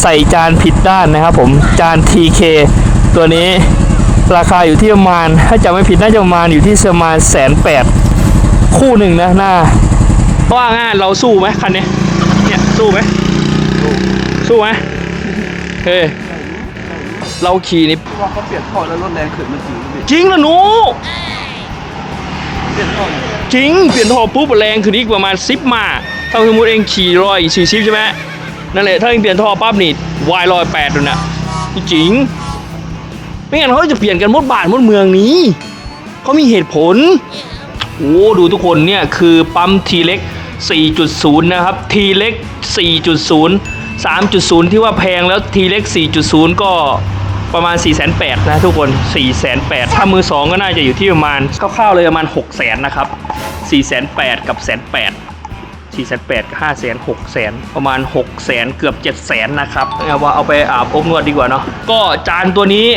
ใส่จานผิดด้านนะครับผมจาน TK ตัวนี้ราคาอยู่ที่ประมาณ ถ้าจำไม่ผิดน่าจะประมาณอยู่ที่ประมาณแสนแปดคู่หนึ่งนะหน้าว่าง่ายเราสู้ไหมคันนี้เนี่ยสู้ไหมสู้ไหมเฮ้ยเราขี่นี่ว่าเขาเปลี่ยนท่อแล้วรถแรงขึ้นมันจริงพี่จริงเหรอหนูเปลี่ยนท่อจริงเปลี่ยนท่อปุ๊บแรงขึ้นอีกประมาณซิปมาถ้าสมมติเองขี่ร้อยสี่สิบใช่ไหม นั่นแหละถ้าเองเปลี่ยนท่อปั๊บนี่วายร้อยแปดเลยนะจริงไม่งั้นเขาจะเปลี่ยนกันมดบ้านมดเมืองนี้เขามีเหตุผลโอ้ดูทุกคนเนี่ยคือปั๊มทีเล็ก4.0 นะครับทีเล็ก4.0 3.0 ที่ว่าแพงแล้วทีเล็ก4.0 ก็ประมาณ 4 8 0 0 0นะทุกคน 4 8 0 0 0ถ้ามือ 2 ก็น่าจะอยู่ที่ประมาณคร่าวๆเลยประมาณ 6 0 0 0 0นะครับ 4 8 0 0 0กับแสนแปด 4แสนแปดห้าแสนหกแสนประมาณ6แสนเกือบ7แสนนะครับเอาว่าเอาไปอาบอบนวดดีกว่าเนาะก็จานตัวนี้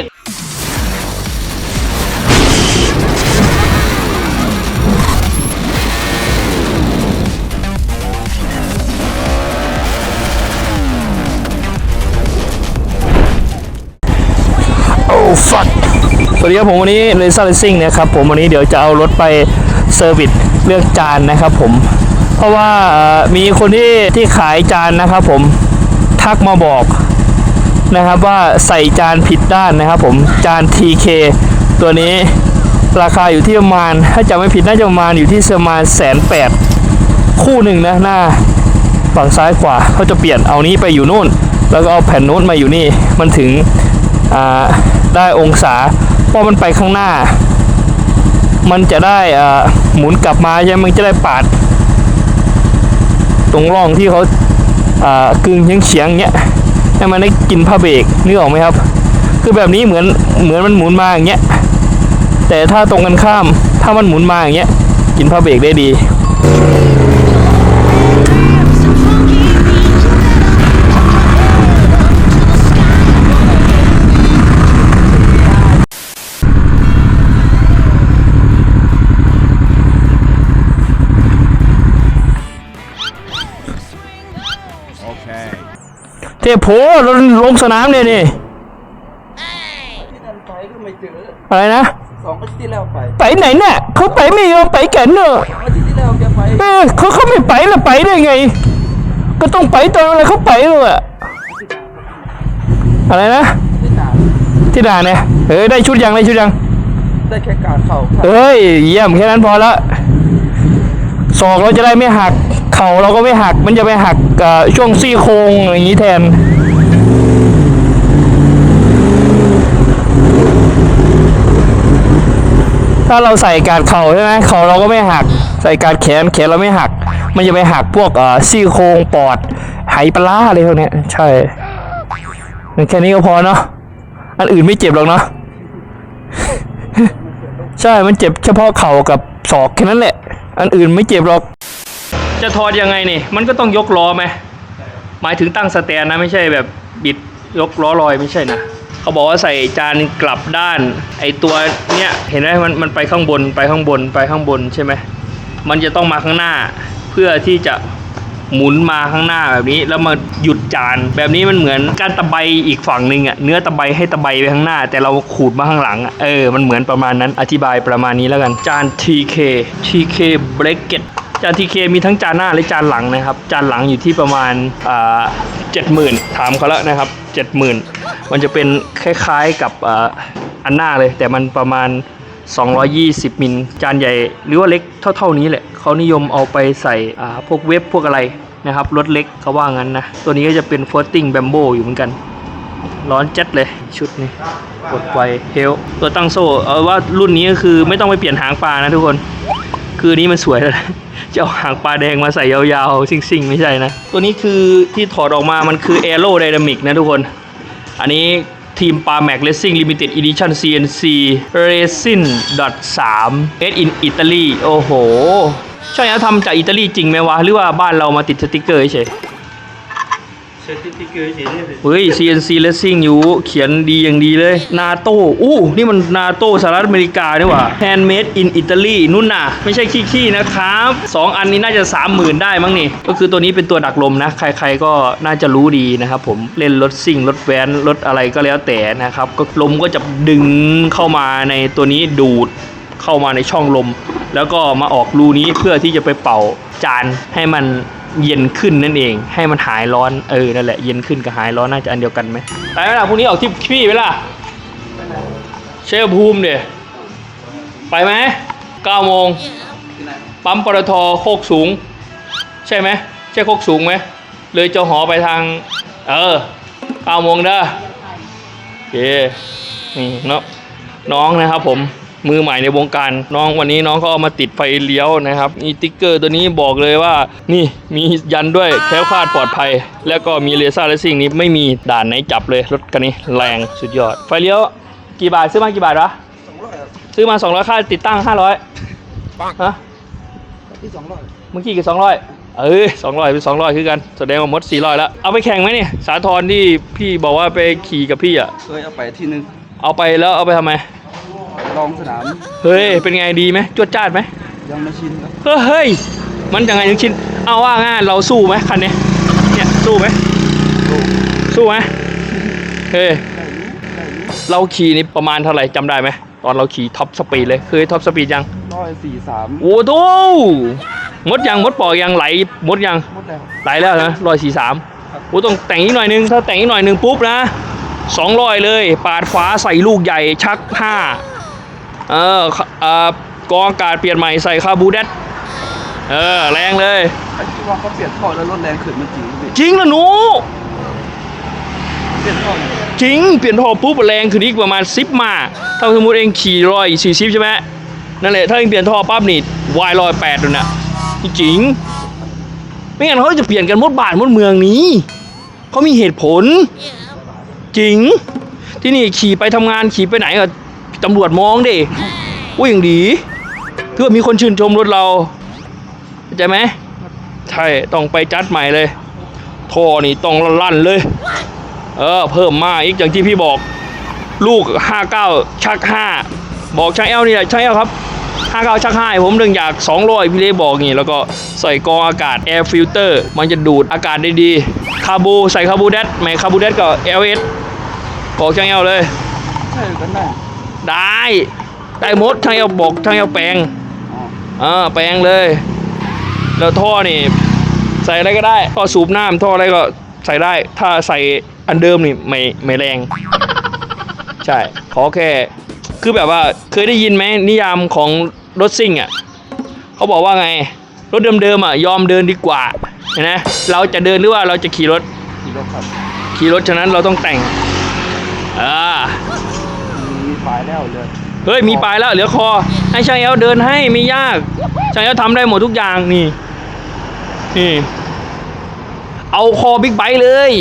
โอ้ฟัดสวัสดีครับผมวันนี้เลซ่าเลซิ่งนะครับผมวันนี้เดี๋ยวจะเอารถไปเซอร์วิสเลือกจานนะครับผม เพราะว่ามีคนที่ที่ขายจานนะครับผมทักมาบอกนะครับว่าใส่จานผิดด้านนะครับผมจาน TK ตัวนี้ราคาอยู่ที่ประมาณ ถ้าจำไม่ผิดน่าจะประมาณอยู่ที่ประมาณแสนแปดคู่หนึ่งนะหน้าฝั่งซ้ายขวาเขาจะเปลี่ยนเอานี้ไปอยู่นู่น แล้วก็เอาแผ่นนู้นมาอยู่นี่มันถึงได้องศาเพราะมันไปข้างหน้า มันจะได้หมุนกลับมาใช่ไหมมันจะได้ปาด ตรงร่องที่เขาอ่ากึ่งเฉียงเฉียงๆเงี้ยให้มันได้กินผ้าเบรกนึกออกไหมครับ คือแบบนี้เหมือนเหมือนมันหมุนมาอย่างเงี้ยแต่ถ้าตรงกันข้ามถ้ามันหมุนมาอย่างเงี้ยกินผ้าเบรกได้ดี โพลงลงสนามเนี่ยนี่ที่นั่นไปก็ไม่เจออะไรนะสองอาทิตย์ที่แล้วไปไปไหนเนี่ยเขาไปไม่ยอมไปกันเนอะอาทิตย์ที่แล้วแกไปเออเขาเขาไม่ไปแล้วไปได้ไง ก็ต้องไปตอนอะไรเขาไปเลยอะอะไรนะที่หนาที่ด่านเนี่ยเออได้ชุดยังได้ชุดยังได้แค่การเข่าครับเอ้ยเยี่ยมแค่นั้นพอละศอกเราจะได้ไม่หัก เข่าเราก็ไม่หักมันจะไปหักเอ่อช่วงซี่โครงอย่างนี้แทน ถ้าเราใส่การเข่าใช่ไหมเข่าเราก็ไม่หัก ใส่การแขนแขนเราไม่หัก มันจะไปหักพวกเอ่อซี่โครงปอดไหปลาร้าอะไรพวกเนี้ยใช่แค่นี้ก็พอเนาะอันอื่นไม่เจ็บหรอกเนาะใช่มันเจ็บเฉพาะเข่ากับศอกแค่นั้นแหละ อันอื่นไม่เจ็บหรอก จะถอดยังไงนี่ มันก็ต้องยกล้อไหมหมายถึงตั้งสแตนนะไม่ใช่แบบบิดยกล้อลอยไม่ใช่นะ เขาบอกว่าใส่จานกลับด้าน ไอตัวเนี้ยเห็นไหมมันมันไปข้างบนไปข้างบนไปข้างบนใช่ไหมมันจะต้องมาข้างหน้า เพื่อที่จะหมุนมาข้างหน้าแบบนี้แล้วมาหยุดจาน แบบนี้มันเหมือนการตะไบอีกฝั่งหนึ่งอะเนื้อตะไบให้ตะไบไปข้างหน้า แต่เราขูดมาข้างหลังอะเออมันเหมือนประมาณนั้นอธิบายประมาณนี้แล้วกันจาน TK TK Bracket จาน TK มีทั้งจานหน้าและจานหลังนะครับ จานหลังอยู่ที่ประมาณอ่า เจ็ดหมื่นถามเขาแล้วนะครับเจ็ดหมื่นมันจะเป็นคล้ายๆกับอันหน้าเลย แต่มันประมาณ 220 มิลจานใหญ่ หรือว่าเล็กเท่า ๆนี้แหละเขานิยมเอาไปใส่พวกเว็บพวกอะไรนะครับรถเล็กเขาว่างั้นนะ ตัวนี้ก็จะเป็น f o r t i n g Bamboo อยู่เหมือนกัน ร้อนจัดเลยชุดนี้กดไวเฮลตัวตั้งโซ่เอาว่ารุ่นนี้ก็คือไม่ต้องไปเปลี่ยนหางปลานะทุกคน คือนี้มันสวยแล้ว จะเอาหางปลาแดงมาใส่ยาวๆ ซิ่งๆ ไม่ใช่นะ ตัวนี้คือที่ถอดออกมามันคือ Aero Dynamic นะทุกคน อันนี้ทีมปาแม็กเลสซิ่งลิมิเต็ดอีดิชั่น CNC Resin 3 S in Italy โอ้โหใช่แล้ทำจากอิตาลีจริงไหมวะ หรือว่าบ้านเรามาติดสติกเกอร์เฉย เฮ้ย CNC Racing อยู่ เขียนดีอย่างดีเลย นาโต้อู้นี่มันนาโต้สหรัฐอเมริกานี่หว่า Handmade in Italy นู่นน่ะ ไม่ใช่ขี้ๆนะครับ 2 อันนี้น่าจะ 30,000 ได้มั้งนี่ ก็คือตัวนี้เป็นตัวดักลมนะ ใครๆก็น่าจะรู้ดีนะครับผมเล่นรถซิ่ง รถแว้น รถอะไรก็แล้วแต่นะครับ ก็ลมก็จะดึงเข้ามาในตัวนี้ดูดเข้ามาในช่องลม แล้วก็มาออกรูนี้เพื่อที่จะไปเป่าจานให้มัน เย็นขึ้นนั่นเอง ให้มันหายร้อนเออนั่นแหละเย็นขึ้นกับหายร้อนน่าจะอันเดียวกันไหมไปไหมล่ะพรุ่งนี้ออกที่พี่ไหมล่ะเชฟภูมิเดี๋ยไปไหมเก้าโมงปั๊มปตทโคกสูง ใช่ไหมใช่โคกสูงไหมเลยจ้าหอไปทาง เออเก้าโมงเด้อโอเคนี่เนาะน้องนะครับผม มือใหม่ในวงการน้องวันนี้น้องเขาเอามาติดไฟเลี้ยวนะครับมีติ๊กเกอร์ตัวนี้บอกเลยว่า นี่มียันด้วยแคล้วคลาดปลอดภัย แล้วก็มีเลเซอร์เลสซิ่งนี้ไม่มีด่านไหนจับเลยรถคันนี้แรงสุดยอด ไฟเลี้ยวกี่บาทซื้อมากี่บาทวะสองร้อยครับซื้อมา200ค่าติดตั้ง 500ฮะที่สองร้อยเมื่อกี้กี่สองร้อยเอ้ยสองร้อยเป็นสองร้อยคือกัน แสดงว่าหมดสี่ร้อยแล้ว เอาไปแข่งไหมเนี่ย สาทรที่พี่บอกว่าไปขี่กับพี่อะ เคยเอาไปที่นึง เอาไปแล้วเอาไปทำไม ลองสนาม เฮ้ย เป็นไงดีไหมจวดจ้าดไหม ยังไม่ชินครับ เฮ้ยเฮ้ยมันยังไงถึงชิน เอาว่างานเราสู้ไหมคันนี้ เนี่ยสู้ไหม สู้ไหมเฮ้ยได้รู้ได้รู้เราขี่นี่ประมาณเท่าไหร่จำได้ไหม ตอนเราขี่ท็อปสปีดเลย เคยท็อปสปีดยังร้อยสี่สามโอ้โหมดยังมดปอกยังไหลมดยังหมดแล้วไหลแล้วนะร้อยสี่สามครับโอ้ต้องแต่งอีกหน่อยนึง ถ้าแต่งอีกหน่อยนึงปุ๊บนะสองร้อยเลย ปาดขวาใส่ลูกใหญ่ชักห้า เออเอ่อกองอากาศเปลี่ยนใหม่ใส่คาบูเดตเออ แรงเลย ไอ้ที่ว่าเขาเปลี่ยนท่อแล้วรถแรงขึ้นมันจริงพี่จริงนะหนู เปลี่ยนท่อเนี่ยจริง เปลี่ยนท่อปุ๊บแรงขึ้นอีกประมาณสิบมาถ้าสมมติเองขี่ร้อยสี่สิบใช่ไหมนั่นแหละถ้าเองเปลี่ยนท่อปั๊บนี่วายร้อยแปดเลยนะจริง ไม่งั้นเขาจะเปลี่ยนกันหมดบ้านหมดเมืองนี้ เขามีเหตุผล จริง ที่นี่ขี่ไปทำงานขี่ไปไหนก็ ตำรวจมองดิอุ้ยอย่างดีถือว่ามีคนชื่นชมรถเราเข้าใจไหมใช่ต้องไปจัดใหม่เลยท่อนี่ต้องลั่นเลย เออ เพิ่มมาอีกอย่างที่พี่บอก ลูก 59 ชัก 5 บอกช่างแอลนี่แหละช่างแอลครับ 59 ชัก5ให้ผมเรื่องอยาก 200 พี่เล่บอกนี่ แล้วก็ใส่กรองอากาศ air filter มันจะดูดอากาศได้ดีคาบูใส่คาบูเดตไม่คาบูเดตก็ LS บอกช่างแอลเลยใช่กันได้ ได้ ได้หมดช่างแอลบอกช่างแอลแปลงอ๋ออ่าแปลงเลย แล้วท่อนี่ ใส่อะไรก็ได้ท่อสูบน้ำท่ออะไรก็ใส่ได้ ถ้าใส่อันเดิมนี่ไม่ไม่แรง ใช่ ขอแค่ คือแบบว่าเคยได้ยินไหมนิยามของรถซิ่งอะเขาบอกว่าไง รถเดิมๆอะยอมเดินดีกว่าเห็นไหมเราจะเดินหรือว่าเราจะขี่รถ ขี่รถครับ ขี่รถฉะนั้นเราต้องแต่ง อ่ามีฝาย แล้วเลยเฮ้ยมีปลายแล้วเหลือคอ ให้ช่างแอลเดินให้ไม่ยากช่างแอลทำได้หมดทุกอย่างนี่นี่เอาคอบิ๊กไบค์เลย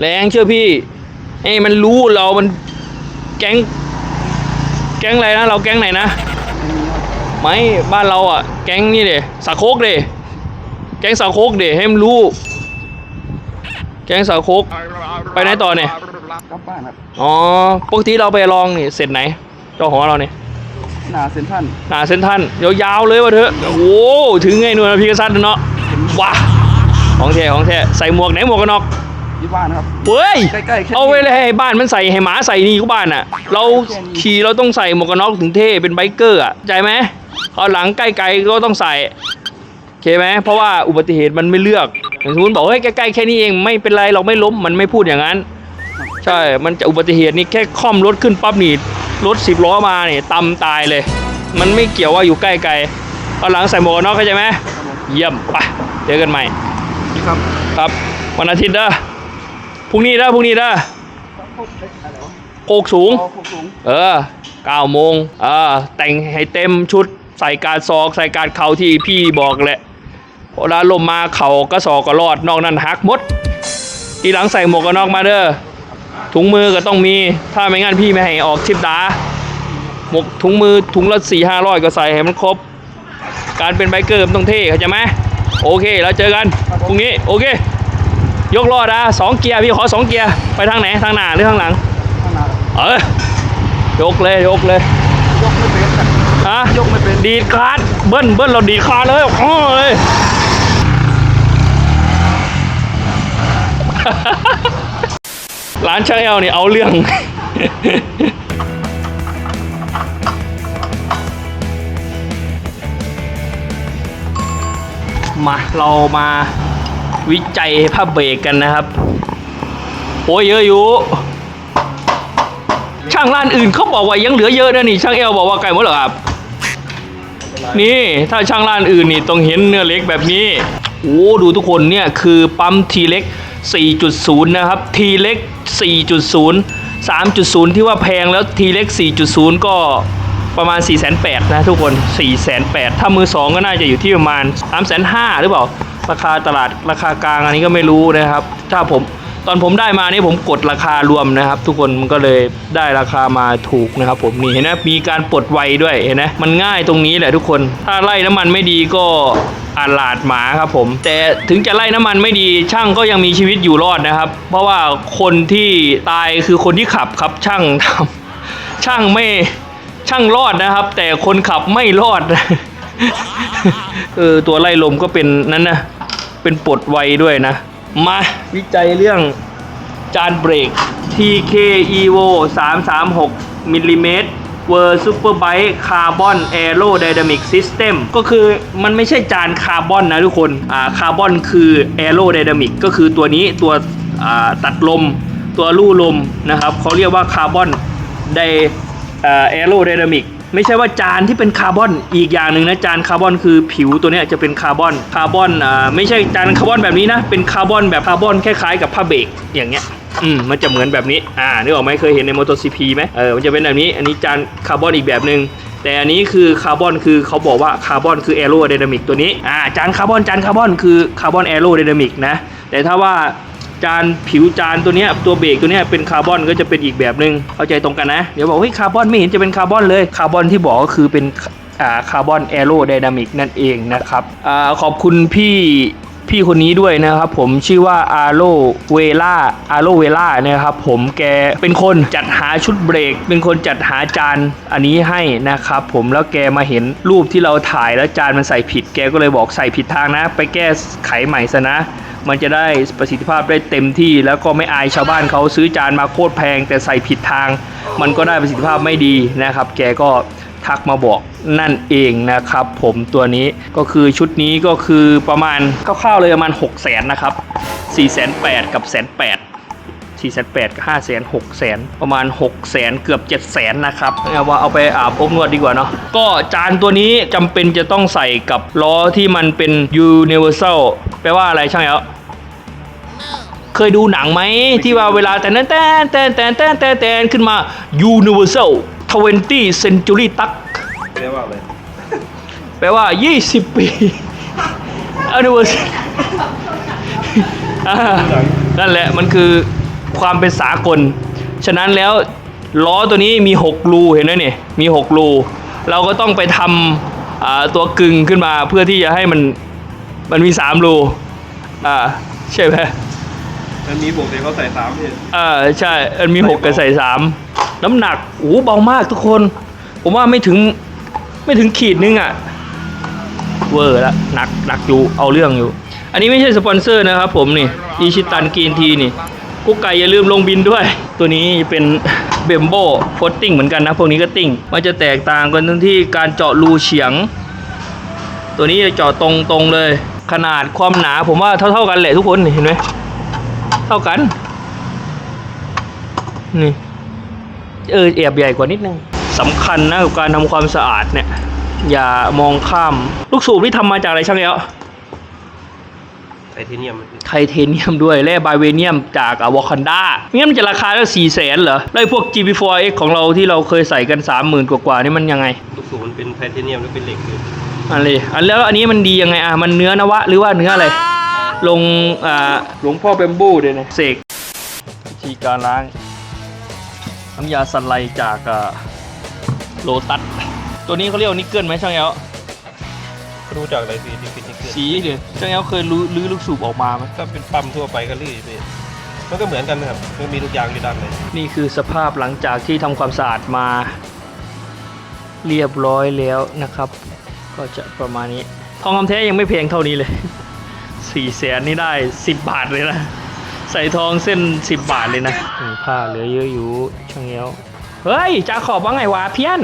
แรงเชื่อพี่ไอ้มันรู้เรา มันแก๊ง แก๊งอะไรนะ เราแก๊งไหนนะ ไม่มีครับไม่บ้านเราอะ แก๊งนี่เดสาโคกเดแก๊งสาโคกเดให้มันรู้ แก๊งสาโคก ไปไหนต่อเนี่ย กลับบ้านครับอ๋อปกติเราไปลองนี่เสร็จไหน เจ้าของเราเนี่ยหนาเซ็นทรันหนาเส้นท่านยาวๆเลยวะเถอะโอ้โหถึงไงหน่วยพิกซัตเนาะว้าของแท้ของแท้ใส่หมวกไหนหมวกกันน็อกที่บ้านครับ เฮ้ยใกล้ๆแค่นี้เอาไว้เลยให้บ้านมันใส่ให้หมาใส่นี่ก็บ้านอะ เราขี่เราต้องใส่หมวกกันน็อกถึงเท่เป็นไบเกอร์อะใจไหมเอาหลังใกล้ๆก็ต้องใส่โอเคไหมเพราะว่าอุบัติเหตุมันไม่เลือกอย่างสมมติบอกเฮ้ยใกล้ๆแค่นี้เองไม่เป็นไรเราไม่ล้มมันไม่พูดอย่างนั้น ใช่ มันจะอุบัติเหตุนี่แค่ค่อมรถขึ้นปั๊บนี่รถสิบล้อมาเนี่ยตำตายเลย มันไม่เกี่ยวว่าอยู่ใกล้ไกลเอาหลังใส่หมวกกันน็อกเข้าใจไหมครับผมเยี่ยมไปเจอกันใหม่นี่ครับครับวันอาทิตย์เด้อพรุ่งนี้เด้อพรุ่งนี้เด้อพวกเล็กอะไรวะโคกสูงอ๋อพวกสูง เออ9โมงเออแต่งให้เต็มชุดใส่การซอกใส่การเข่าที่พี่บอกแหละพอดาลมมาเข่าก็สอกก็รอดนอกนั้นหักหมดทีหลังใส่หมวกกันน็อกมาเด้อ ถุงมือก็ต้องมี ถ้าไม่งั้นพี่ไม่ให้ออกทิปดาหมวกถุงมือถุงละสี่ห้าร้อยก็ใส่ให้มันครบ การเป็นไบเกอร์มันต้องเท่เข้าใจไหมโอเค แล้วเจอกันพรุ่งนี้โอเค ยกล้อนะสองเกียร์พี่ขอสองเกียร์ไปทางไหนทางหน้าหรือทางหลังข้างหน้าเออยกเลยยกเลยยกไม่เป็นนะฮะยกไม่เป็นดีดคาร์ดเบิ้ลเบิ้ลเราดีดคาร์ดเลยอ๋อเลย ร้านช่างเอลนี่เอาเรื่อง มาเรามาวิจัยผ้าเบรกกันนะครับ โอ้ยเยอะอยู่ ช่างร้านอื่นเขาบอกว่ายังเหลือเยอะนะนี่ ช่างเอลบอกว่าไก่หมดเหรอครับ นี่ถ้าช่างร้านอื่นนี่ต้องเห็นเนื้อเล็กแบบนี้โอ้ดูทุกคนเนี่ยคือปั๊มทีเล็ก4.0 นะครับ ทีเล็ก 4.0 3.0 ที่ว่าแพงแล้วทีเล็ก4.0 ก็ประมาณ 4 8 0 0 0นะทุกคน 4 8 0 0 0 ถ้ามือ 2 ก็น่าจะอยู่ที่ประมาณ 3 5 0 0 0หรือเปล่า ราคาตลาดราคากลางอันนี้ก็ไม่รู้นะครับ ถ้าผมตอนผมได้มานี่ผมกดราคารวมนะครับ ทุกคนมันก็เลยได้ราคามาถูกนะครับ ผมนี่เห็นไหมมีการปลดไวด้วยเห็นไหมมันง่ายตรงนี้แหละทุกคน ถ้าไล่น้ำมันไม่ดีก็ อาลาดหมาครับผม แต่ถึงจะไล่น้ำมันไม่ดีช่างก็ยังมีชีวิตอยู่รอดนะครับ เพราะว่าคนที่ตายคือคนที่ขับครับช่างทำช่างไม่ช่างรอดนะครับ แต่คนขับไม่รอดเออตัวไล่ลมก็เป็นนั้นนะเป็นปลดไวด้วยนะ มาวิจัยเรื่องจานเบรก TK Evo 336มิลลิเมตร เวอร์ซูเปอร์ไบค์คาร์บอนแอโรไดนามิกซิสเต็มก็คือมันไม่ใช่จานคาร์บอนนะทุกคนอ่าคาร์บอนคือแอโรไดนามิกก็คือตัวนี้ตัวอ่าตัดลมตัวลู่ลมนะครับเขาเรียกว่าคาร์บอนไดแอโรไดนามิกไม่ใช่ว่าจานที่เป็นคาร์บอนอีกอย่างหนึ่งนะจานคาร์บอนคือผิวตัวเนี้ยจะเป็นคาร์บอนคาร์บอนอ่าไม่ใช่จานคาร์บอนแบบนี้นะเป็นคาร์บอนแบบคาร์บอนคล้ายๆกับผ้าเบรกอย่างเงี้ย อืมมันจะเหมือนแบบนี้ อ่านึกออกไหมเคยเห็นในมอเตอร์ซีพีไหมเออมันจะเป็นแบบนี้ อันนี้จานคาร์บอนอีกแบบหนึ่งแต่อันนี้คือคาร์บอนคือเขาบอกว่าคาร์บอนคือแอโรไดนามิกตัวนี้อ่าจานคาร์บอนจานคาร์บอนคือคาร์บอนแอโรไดนามิกนะแต่ถ้าว่าจานผิวจานตัวเนี้ยตัวเบรกตัวเนี้ยเป็นคาร์บอนก็จะเป็นอีกแบบหนึ่งเข้าใจตรงกันนะ เดี๋ยวบอกเฮ้ยคาร์บอนไม่เห็นจะเป็นคาร์บอนเลยคาร์บอนที่บอกก็คือเป็นอ่าคาร์บอนแอโรไดนามิกนั่นเองนะครับอ่าขอบคุณพี่ พี่คนนี้ด้วยนะครับ ผมชื่อว่าอาโรเวล่าอาโรเวล่านะครับ ผมแกเป็นคนจัดหาชุดเบรก เป็นคนจัดหาจานอันนี้ให้นะครับ ผมแล้วแกมาเห็นรูปที่เราถ่ายแล้วจานมันใส่ผิด แกก็เลยบอกใส่ผิดทางนะ ไปแก้ไขใหม่ซะนะ มันจะได้ประสิทธิภาพได้เต็มที่ แล้วก็ไม่อายชาวบ้านเขาซื้อจานมาโคตรแพง แต่ใส่ผิดทาง มันก็ได้ประสิทธิภาพไม่ดีนะครับ แกก็ ทักมาบอกนั่นเองนะครับ ผมตัวนี้ก็คือชุดนี้ก็คือประมาณคร่าวๆเลยประมาณ6 0 0 0 0นนะครับ4 8 0 0 0กับแสนแปด4 8 0 0กับ5แสน6แสนประมาณ6แสนเกือบ7แสนนะครับเอาว่าเอาไปอาบอบนวดดีกว่าเนาะก็จานตัวนี้จำเป็นจะต้องใส่กับล้อที่มันเป็น universal แปลว่าอะไรช่างแล้วเคยดูหนังไหมที่ว่าเวลาแต่นแต่แต่นแต่นแต่นแต่แต่ขึ้นมา Universal 20 Century ตักเรียกว่าอะไรแปลว่า 20 ปี Universal อ่านั่นแหละมันคือความเป็นสากล ฉะนั้นแล้วล้อตัวนี้มี 6 รูเห็นไหมเนี่ยมี 6 รู เราก็ต้องไปทำอ่าตัวกึ่งขึ้นมาเพื่อที่จะให้มันมันมี 3 รูอ่าใช่ไหมมันมีปกติเขาใส่สามพี่อ่าใช่มันมีหกกับใส่สาม น้ำหนักโอ้เบามากทุกคน ผมว่าไม่ถึงไม่ถึงขีดนึงอะ่ะ เวอร์ละหนักหนักอยู่เอาเรื่องอยู่ อันนี้ไม่ใช่สปอนเซอร์นะครับผมนี่อีชิตันกีนทีนี่กุ๊กไก่อย่าลืมลงบินด้วย ตัวนี้เป็นเบมโบโฟตติ้งเหมือนกันนะ พวกนี้ก็ติ้ง มันจะแตกต่างกันตรงที่การเจาะรูเฉียง ตัวนี้จะเจาะตรงตรงเลย ขนาดความหนาผมว่าเท่าเท่ากันแหละทุกคนเห็นไหมเท่ากัน นี่ เออแอบใหญ่กว่านิดนึงสำคัญนะกับการทำความสะอาดเนี่ย อย่ามองข้ามลูกสูบที่ทำมาจากอะไรช่างแล้วไทเทเนียมไทเทเนียมด้วยแร่ไบเวเนียมจากอวอคันดาไม่งั้นมันจะราคาแล้วสี่แสนเหรอแล้วไอพวก GP4X ของเราที่เราเคยใส่กัน 30,000 กว่าๆนี่มันยังไง ลูกสูบมันเป็นไทเทเนียมแล้วเป็นเหล็กเลยอันเลยอันแล้วอันนี้มันดียังไงอะมันเนื้อนวะหรือว่าเนื้ออะไร ลงอ่าหลวงพ่อเบมบูเดี๋ยนะเสกวิธีการล้าง น้ำยาสไลด์จากโลตัสตัวนี้เขาเรียกว่านิกเกิลไหมช่างแอลรู้จากอะไรพี่ที่ฟิตนี่คือสีเดี๋ยวช่างแอลเคยรู้ลื้อลูกสูบออกมาไหมถ้าเป็นปั๊มทั่วไปก็รีดพี่มันก็เหมือนกันนะครับมันมีทุกอย่างอยู่ด้านในนี่คือสภาพหลังจากที่ทำความสะอาดมา เรียบร้อยแล้วนะครับ ก็จะประมาณนี้ ทองคำแท้ยังไม่แพงเท่านี้เลยสี่แสนนี่ได้สิบบาทเลยนะ ใส่ทองเส้นสิบบาทเลยนะนี่ผ้าเหลือเยอะอยู่ช่างเงี้ยวเฮ้ยจาขอบว่าไงวะเพี้ยน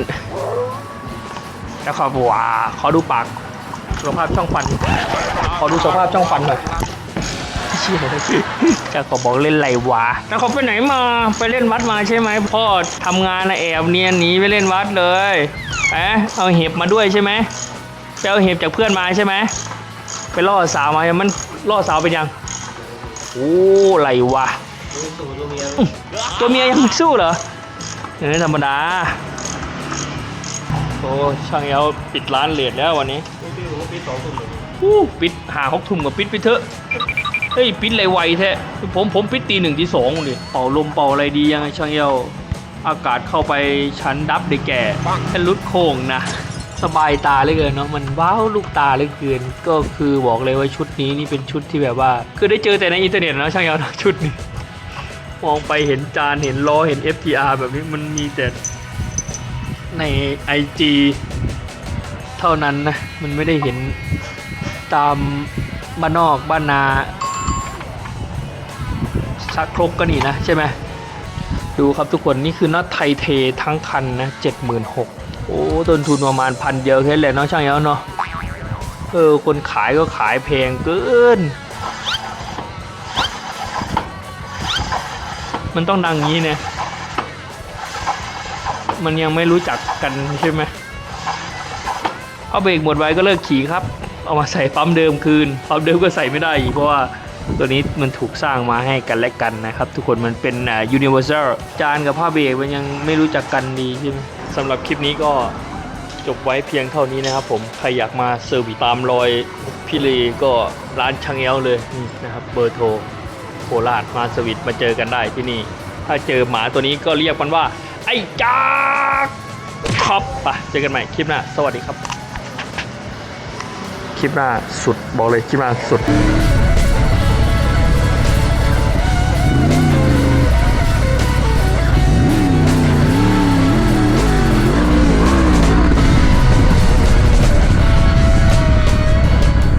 จาขอบว้าขอดูปากสภาพช่องฟัน ขอดูสภาพช่องฟันหน่อยเชี่ยจาขอบบอกเล่นไรวะจาขอบไปไหนมา ไปเล่นวัดมาใช่ไหมพ่อทำงานนะแอบเนียนหนีไปเล่นวัดเลยเอะเอาเห็บมาด้วยใช่ไหมไปเอาเห็บจากเพื่อนมาใช่ไหมไปล่อสาวมา มันล่อสาวเป็นยัง โอ้ไรวะตัวตัวเมียตัวเมียยังสู้เหรออย่างนี้ธรรมดา โอ้ช่างเอลปิดร้านเลทแล้ววันนี้พี่ผมก็ปิดสองทุ่มเลยอู้ปิดหาหกทุ่มกับปิดไปเถอะ เฮ้ยปิดอะไรไวแท้ผมผมปิดตีหนึ่งตีสองเลยเป่าลมเป่าอะไรดียังไงช่างเอลอากาศเข้าไปชั้นดับได้แก่แค่ลุดโค้งนะ สบายตาเหลือเกินเนาะมันว้าวลูกตาเหลือเกินก็คือบอกเลยว่าชุดนี้นี่เป็นชุดที่แบบว่า คือได้เจอแต่ในอินเทอร์เน็ตนะช่างเอลเนาะชุดนี้ มองไปเห็นจานเห็นล้อเห็น FTR แบบนี้มันมีแต่ใน IG เท่านั้นนะมันไม่ได้เห็นตามบ้านนอกบ้านนาชักครกก็นี่นะใช่ไหมดูครับทุกคนนี่คือน็อตไทยเททั้งคันนะเจ็ดหมื่นหก โอ้ต้นทุนประมาณพันเดียวแค่นั้นแหละเนาะช่างเอ้าเนาะเออคนขายก็ขายแพงเกิน มันต้องดังงี้เนี่ยมันยังไม่รู้จักกันใช่ไหมเอาเบรกหมดไว้ก็เลิกขี่ครับ เอามาใส่ปั๊มเดิมคืน ปั๊มเดิมก็ใส่ไม่ได้อีกเพราะว่าตัวนี้มันถูกสร้างมาให้กันและกันนะครับ ทุกคนมันเป็นอ่า universal จานกับผ้าเบรกมันยังไม่รู้จักกันดีใช่ไหม สำหรับคลิปนี้ก็จบไว้เพียงเท่านี้นะครับผมใครอยากมาเซอร์วิสตามรอยพี่เลก็ร้านช่างแอลเลยนะครับเบอร์โทรโคราชมาสวิตมาเจอกันได้ที่นี่ ถ้าเจอหมาตัวนี้ก็เรียกมันว่า ไอ้จากครับไปเจอกันใหม่คลิปหน้า สวัสดีครับ คลิปหน้าสุดบอกเลยคลิปหน้าสุด